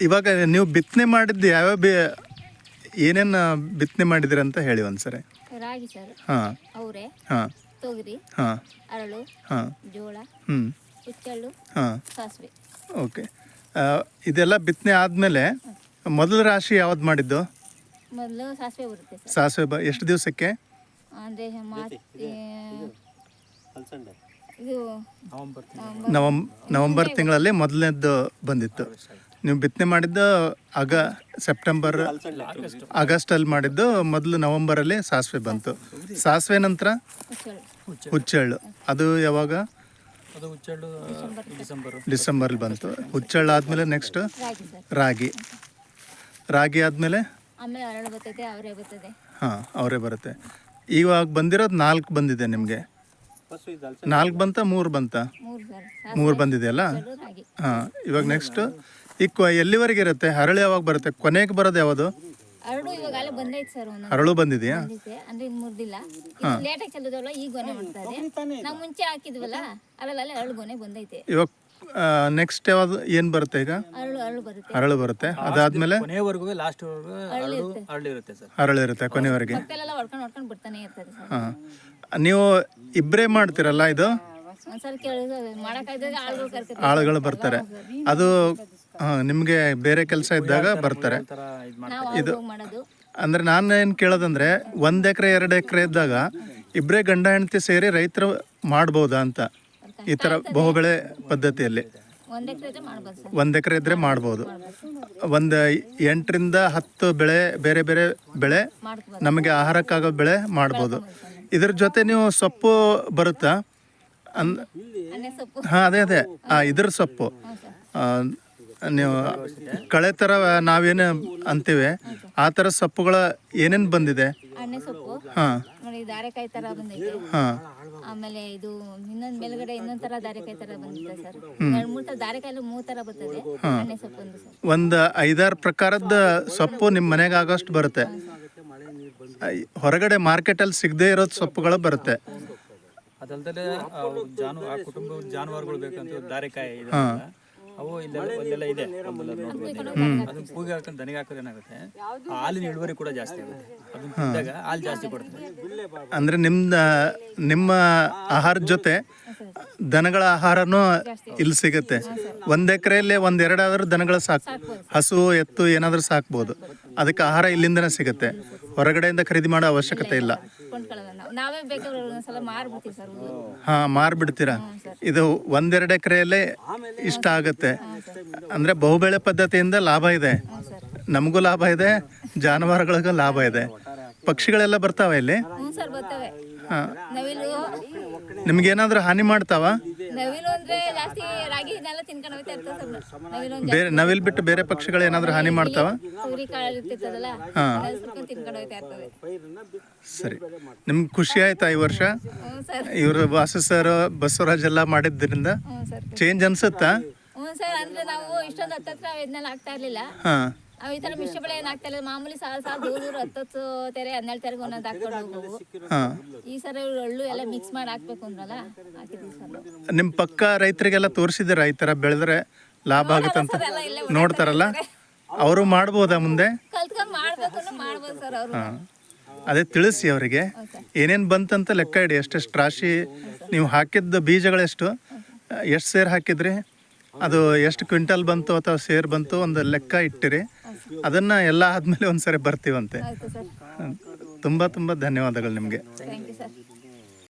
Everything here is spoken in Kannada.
ಇವಾಗ ನೀವು ಬಿತ್ತನೆ ಮಾಡಿದ್ದು ಯಾವ್ಯಾವ ಬಿ ಏನೇನು ಬಿತ್ತನೆ ಮಾಡಿದಿರಿ ಅಂತ ಹೇಳಿ ಒಂದ್ಸರಿ. ರಾಗಿ ಸರ್ ಹಾಂ. ಅವರೆ ಹಾಂ. ತೊಗರಿ ಹಾಂ. ಅರಳು ಹಾಂ. ಜೋಳ ಹ್ಞೂ ಹುಚ್ಚಳ್ಳು ಹಾಂ. ಸಾಸಿವೆ. ಓಕೆ. ಇದೆಲ್ಲ ಬಿತ್ತನೆ ಆದಮೇಲೆ ಮೊದಲ ರಾಶಿ ಯಾವ್ದು ಮಾಡಿದ್ದು? ಮೊದಲು ಸಾಸಿವೆ ಬರುತ್ತೆ ಸರ್. ಸಾಸಿವೆ ಬ ಎಷ್ಟು ದಿವಸಕ್ಕೆ? ಅಂದರೆ ಇದು ನವಂಬ ನವಂಬರ್ ತಿಂಗಳಲ್ಲಿ ಮೊದಲನೇದ್ದು ಬಂದಿತ್ತು. ನೀವು ಬಿತ್ತನೆ ಮಾಡಿದ್ದು ಆಗ ಸೆಪ್ಟೆಂಬರ್ ಆಗಸ್ಟಲ್ಲಿ ಮಾಡಿದ್ದು ಮೊದಲು ನವಂಬರಲ್ಲಿ ಸಾಸಿವೆ ಬಂತು. ಸಾಸಿವೆ ನಂತರ ಹುಚ್ಚಳ್ಳು. ಅದು ಯಾವಾಗ? ಅದು ಹುಚ್ಚಳ್ಳು ಡಿಸೆಂಬರ್. ಡಿಸೆಂಬರಲ್ಲಿ ಬಂತು. ಹುಚ್ಚೆಳ್ಳು ಆದಮೇಲೆ ನೆಕ್ಸ್ಟ್ ರಾಗಿ. ಸರ್ ರಾಗಿ ಆದಮೇಲೆ? ಹಾಂ ಅವರೇ ಬರುತ್ತೆ. ಇವಾಗ ಬಂದಿರೋದು ನಾಲ್ಕು ಬಂದಿದೆ ನಿಮಗೆ. ನಾಲ್ಕು ಬಂತ ಮೂರು ಬಂತ? ಮೂರು ಸರ್ ಮೂರು ಬಂದಿದೆಯಲ್ಲ? ಹಾಂ ಇವಾಗ ನೆಕ್ಸ್ಟ್ ಈ ಕ್ವ ಎಲ್ಲಿವರೆಗೆ ಇರುತ್ತೆ? ಹರಳು ಯಾವಾಗ ಬರುತ್ತೆ? ಕೊನೆಗೆ ಬರೋದು ಯಾವುದು? ಅರಳು ಇವಾಗ ಬಂದೈತೆ ಸರ್ ಹರಳು ಬಂದಿದೆಯಾ? ಬಂದಿದೆ. ಅಂದ್ರೆ ಇನ್ನು ಮುರಿದಿಲ್ಲ ಇದು ಲೇಟಾಗಿ ಚೆಲ್ಲೋದಲ್ಲ ಈಗ ಗೊನೆ ಮಾಡ್ತಾರೆ ನಾವು ಮುಂಚೆ ಹಾಕಿದ್ವಲ್ಲ ಅಲ್ಲಲ್ಲಿ ಅರಳು ಗೊನೆ ಬಂದೈತೆ. ಇವಾಗ ನೆಕ್ಸ್ಟ್ ಯಾವ್ದು ಏನು ಬರುತ್ತೆ ಈಗ? ಅರಳು ಅರಳು ಬರುತ್ತೆ. ಹರಳು ಬರುತ್ತೆ. ಅದಾದ್ಮೇಲೆ? ಕೊನೆಯವರೆಗೂ ಲಾಸ್ಟ್ ಅರಳು ಅರಳು ಇರುತ್ತೆ ಸರ್. ಹರಳು ಇರುತ್ತೆ ಕೊನೆವರೆಗೆ. ನೀವು ಇಬ್ಬರೇ ಮಾಡ್ತೀರಲ್ಲ ಇದು? ಆಳುಗಳು ಬರ್ತಾರೆ. ಅದು ನಿಮಗೆ ಬೇರೆ ಕೆಲಸ ಇದ್ದಾಗ ಬರ್ತಾರೆ. ಇದು ಅಂದ್ರೆ ನಾನು ಏನು ಕೇಳೋದಂದ್ರೆ ಒಂದು ಎಕರೆ ಎರಡು ಎಕರೆ ಇದ್ದಾಗ ಇಬ್ಬರೇ ಗಂಡ ಹೆಂಡತಿ ಸೇರಿ ರೈತರು ಮಾಡ್ಬೋದಾ ಅಂತ ಈ ಥರ ಬಹುಬೆಳೆ ಪದ್ಧತಿಯಲ್ಲಿ. ಒಂದ್ ಎಕರೆ ಇದ್ರೆ ಮಾಡ್ಬೋದು ಸರ್. ಒಂದು ಎಕರೆ ಇದ್ದರೆ ಮಾಡ್ಬೋದು. ಒಂದು ಎಂಟರಿಂದ ಹತ್ತು ಬೆಳೆ ಬೇರೆ ಬೇರೆ ಬೆಳೆ ನಮಗೆ ಆಹಾರಕ್ಕಾಗೋ ಬೆಳೆ ಮಾಡ್ಬೋದು. ಇದ್ರ ಜೊತೆ ನೀವು ಸೊಪ್ಪು ಬರುತ್ತಾ? ಅಂದ್ ಅನ್ನೆ ಸೊಪ್ಪು. ಹಾಂ ಅದೇ ಅದೇ. ಹಾಂ ಇದ್ರ ಸೊಪ್ಪು. ಆ, ನೀವು ಕಳೆ ಥರ ನಾವೇನು ಅಂತೀವಿ ಆ ಥರ ಸೊಪ್ಪುಗಳ ಏನೇನು ಬಂದಿದೆ? ಅನ್ನೆ ಸೊಪ್ಪು ಹಾಂ. ನೋಡಿ ದಾರೆಕಾಯಿ ತರ ಬಂದೈತೆ ಹಾಂ. ಆಮೇಲೆ ಇದು ಇನ್ನೊಂದ್ ಮೇಲ್ಗಡೆ ಇನ್ನೊಂದ್ ತರ ದಾರೆಕಾಯಿ ತರ ಬಂದಿದೆ ಸರ್. ಎರಡ್ ಮೂರ್ ತರ ದಾರೆಕಾಯಿ ಮೂರ್ ತರ ಬರ್ತದೆ. ಅನ್ನೆ ಸೊಪ್ಪು ಒಂದು ಸರ್. ಒಂದು ಐದಾರು ಪ್ರಕಾರದ ಸೊಪ್ಪು ನಿಮ್ಮ ಮನೆಗೆ ಆಗೋಷ್ಟು ಬರುತ್ತೆ. ಹೊರಗಡೆ ಹೊರಗಡೆ ಮಾರ್ಕೆಟಲ್ಲಿ ಸಿಗದೇ ಇರೋ ಸೊಪ್ಪುಗಳು ಬರುತ್ತೆ. ಅದಲ್ದಲೆ ಜಾನು ಆ ಕುಟುಂಬ ಜಾನುವಾರುಗಳು ಬೇಕಂತ ದಾರೆಕಾಯಿ ಇದೆ ಅವು ಇಲ್ಲೆಲ್ಲ ಇದೆ. ನಮ್ಮಲ್ಲ ನೋಡ್ಬೋದು. ಅದನ್ನ ಕೂಗಿ ಹಾಕೊಂಡು ದನಿಗೆ ಹಾಕಿದ್ರೆ ಏನಾಗುತ್ತೆ? ಆ ಹಾಲಿನ ಇಳುವರಿ ಕೂಡ ಜಾಸ್ತಿ ಆಗುತ್ತೆ. ಅದನ್ನ ತಿಂದಾಗ ಹಾಲು ಜಾಸ್ತಿ ಕೊಡ್ತದೆ ಅಂದರೆ ನಿಮ್ಮ ನಿಮ್ಮ ಆಹಾರದ ಜೊತೆ ದನಗಳ ಆಹಾರನೂ ಇಲ್ಲಿ ಸಿಗುತ್ತೆ. ಒಂದ್ ಎಕರೆಯಲ್ಲಿ ಒಂದ್ ಎರಡಾದ್ರೂ ದನಗಳು ಸಾಕು ಹಸು ಎತ್ತು ಏನಾದರೂ ಸಾಕ್ಬೋದು. ಅದಕ್ಕೆ ಆಹಾರ ಇಲ್ಲಿಂದನೇ ಸಿಗುತ್ತೆ. ಹೊರಗಡೆಯಿಂದ ಖರೀದಿ ಮಾಡೋ ಅವಶ್ಯಕತೆ ಇಲ್ಲ. ಹಾ ನಾವು ನಾವೇ ಬೇಕಾದ್ರೆ ಒಂದ್ಸಲ ಮಾರ್ಬಿಡ್ತೀವಿ ಸರ್ ಹಾಂ ಮಾರ್ಬಿಡ್ತೀರಾ? ಇದು ಒಂದೆರಡು ಎಕರೆಯಲ್ಲೇ ಇಷ್ಟ ಆಗುತ್ತೆ. ಅಂದ್ರೆ ಬಹುಬೆಳೆ ಪದ್ಧತಿಯಿಂದ ಲಾಭ ಇದೆ. ನಮಗೂ ಲಾಭ ಇದೆ ಜಾನುವಾರುಗಳಿಗೂ ಲಾಭ ಇದೆ. ಪಕ್ಷಿಗಳೆಲ್ಲ ಬರ್ತಾವೆ ಇಲ್ಲಿ? ಹ್ಞೂ ಸರ್ ಬರ್ತವೆ. ಹಾಂ. ನವಿಲು ನಿಮ್ಗೇನಾದ್ರೂ ಹಾನಿ ಮಾಡ್ತಾವ? ನವಿಲು ಅಂದ್ರೆ ಜಾಸ್ತಿ ರಾಗಿ ಇದನ್ನೆಲ್ಲ ತಿನ್ಕೊಂಡು ಹೋಗ್ತಾ ಇರ್ತದೆ ಸರ್ ನವಿಲು ಒಂದು ಬೇರೆ ನವಿಲ್ ಬಿಟ್ಟು ಬೇರೆ ಪಕ್ಷಿಗಳು ಏನಾದ್ರೂ ಹಾನಿ ಮಾಡ್ತಾವ? ಸೂರಿ ಕಾಳು ಇರ್ತಿರ್ತದಲ್ಲ ಅದನ್ನ ಸುರ್ಕೊಂಡು ತಿನ್ಕೊಂಡು ಹೋಗ್ತಾ ಇರ್ತದೆ ಸರಿ. ನಿಮ್ಗೆ ಖುಷಿ ಆಯ್ತಾ ಈ ವರ್ಷ? ಹ್ಞೂ ಸರ್. ಇವರು ವಾಸು ಸರ್ ಬಸವರಾಜ್ ಎಲ್ಲ ಮಾಡಿದ್ದರಿಂದ ಹ್ಞೂ ಸರ್. ಚೇಂಜ್ ಅನ್ಸುತ್ತಾ? ಹ್ಞೂ ಸರ್ ಅಂದ್ರೆ ನಾವು ಇಷ್ಟೊಂದು ಹತ್ತತ್ರ ಇದನ್ನೆಲ್ಲ ಆಗ್ತಾ ಇರ್ಲಿಲ್ಲ. ಹಾಂ. ನಾವು ಈ ತರ ಮಿಶ್ರ ಬೆಳೆ ಏನು ಇಲ್ಲ. ಮಾಮೂಲಿ ಸಾಲ ಸಾಲ ದೂರ ದೂರ ಹತ್ತತ್ತು ತೆರೆ ಹನ್ನೆರಡು ತೆರೆಗೆ ಒಂದೊಂದು ಹಾಕೊಂಡು ಹೋಗವು ಹಾಂ. ಈ ಸಲ ಹಳ್ಳು ಎಲ್ಲ ಮಿಕ್ಸ್ ಮಾಡಿ ಹಾಕ್ಬೇಕು ಅಂದ್ರಲ್ಲ ಹಾಕಿದ್ವಿ ಸರ್ ನಿಮ್ಮ ಪಕ್ಕ ರೈತರಿಗೆಲ್ಲ ತೋರಿಸಿದ್ದೀರಾ ಈ ಥರ ಬೆಳೆದ್ರೆ ಲಾಭ ಆಗುತ್ತಂತ ನೋಡ್ತಾರಲ್ಲ? ಅವರು ಮಾಡ್ಬೋದಾ ಮುಂದೆ? ಕಲ್ತ್ಕೊಂಡು ಮಾಡ್ಬೇಕು ಅಂದ್ರೆ ಮಾಡ್ಬೋದು ಸರ್ ಅವರು. ಹಾಂ. ಅದೇ ತಿಳಿಸಿ ಅವರಿಗೆ. ಏನೇನು ಬಂತಂತ ಲೆಕ್ಕ ಇಡಿ. ಎಷ್ಟೆಷ್ಟು ರಾಶಿ ನೀವು ಹಾಕಿದ್ದ ಬೀಜಗಳೆಷ್ಟು? ಎಷ್ಟು ಸೇರ್ ಹಾಕಿದ್ರಿ? ಅದು ಎಷ್ಟು ಕ್ವಿಂಟಲ್ ಬಂತು ಅಥವಾ ಸೇರ್ ಬಂತು? ಒಂದು ಲೆಕ್ಕ ಇಟ್ಟಿರಿ. ಅದನ್ನು ಎಲ್ಲ ಆದಮೇಲೆ ಒಂದು ಬರ್ತೀವಂತೆ. ತುಂಬಾ ತುಂಬಾ ಧನ್ಯವಾದಗಳು ನಿಮಗೆ.